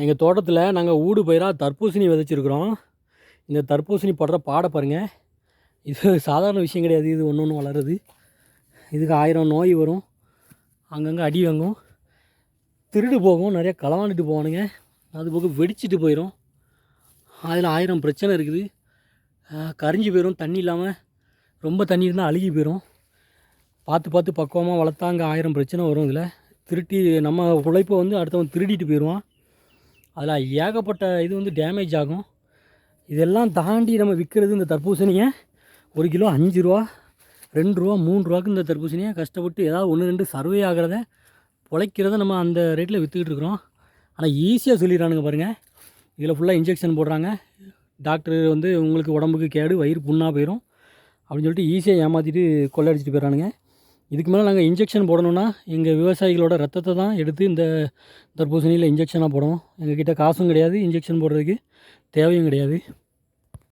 எங்கள் தோட்டத்தில் நாங்கள் ஊடு பயிராக தர்பூசணி விதைச்சிருக்கிறோம். இந்த தர்பூசணி படுற பாட பாருங்கள் இது சாதாரண விஷயம் கிடையாது. இது ஒன்று ஒன்று வளருது. இதுக்கு ஆயிரம் நோய் வரும். அங்கங்கே அடி வாங்கும். திருடு போகும். நிறைய களவாண்டுட்டு போவானுங்க. அது போக வெடிச்சிட்டு போயிடும் அதில் ஆயிரம் பிரச்சனை இருக்குது. கரிஞ்சு போயிடும் தண்ணி இல்லாமல் ரொம்ப தண்ணி இருந்தால் அழுகி போயிடும் பார்த்து பார்த்து பக்குவமாக வளர்த்தா அங்கே ஆயிரம் பிரச்சனை வரும் இதில். திருட்டி நம்ம உழைப்பை வந்து அடுத்தவன் திருடிட்டு போயிடுவான். அதில் ஏகப்பட்ட இது வந்து டேமேஜ் ஆகும். இதெல்லாம் தாண்டி நம்ம விற்கிறது இந்த தர்பூசணியை ஒரு கிலோ அஞ்சு ரூபா ரெண்டு ரூபா மூணு ரூபாக்கு இந்த தர்பூசணியை கஷ்டப்பட்டு ஏதாவது ஒன்று ரெண்டு சர்வே ஆகிறத பிழைக்கிறத நம்ம அந்த ரேட்டில் விற்றுக்கிட்டு இருக்கிறோம். ஆனால் ஈஸியாக சொல்லிடுறானுங்க பாருங்கள் இதில் ஃபுல்லாக இன்ஜெக்ஷன் போடுறாங்க. டாக்டர் வந்து உங்களுக்கு உடம்புக்கு கேடு வயிறு புண்ணாக போயிடும் அப்படின்னு சொல்லிட்டு ஈஸியாக ஏமாற்றிட்டு கொள்ளடிச்சிட்டு போயிடறானுங்க. இதுக்கு மேலே நாங்கள் இன்ஜெக்ஷன் போடணுன்னா எங்கள் விவசாயிகளோட ரத்தத்தை தான் எடுத்து இந்த தர்பூசணியில் இன்ஜெக்ஷனாக போடணும். எங்கக்கிட்ட காசும் கிடையாது இன்ஜெக்ஷன் போடுறதுக்கு தேவையும் கிடையாது.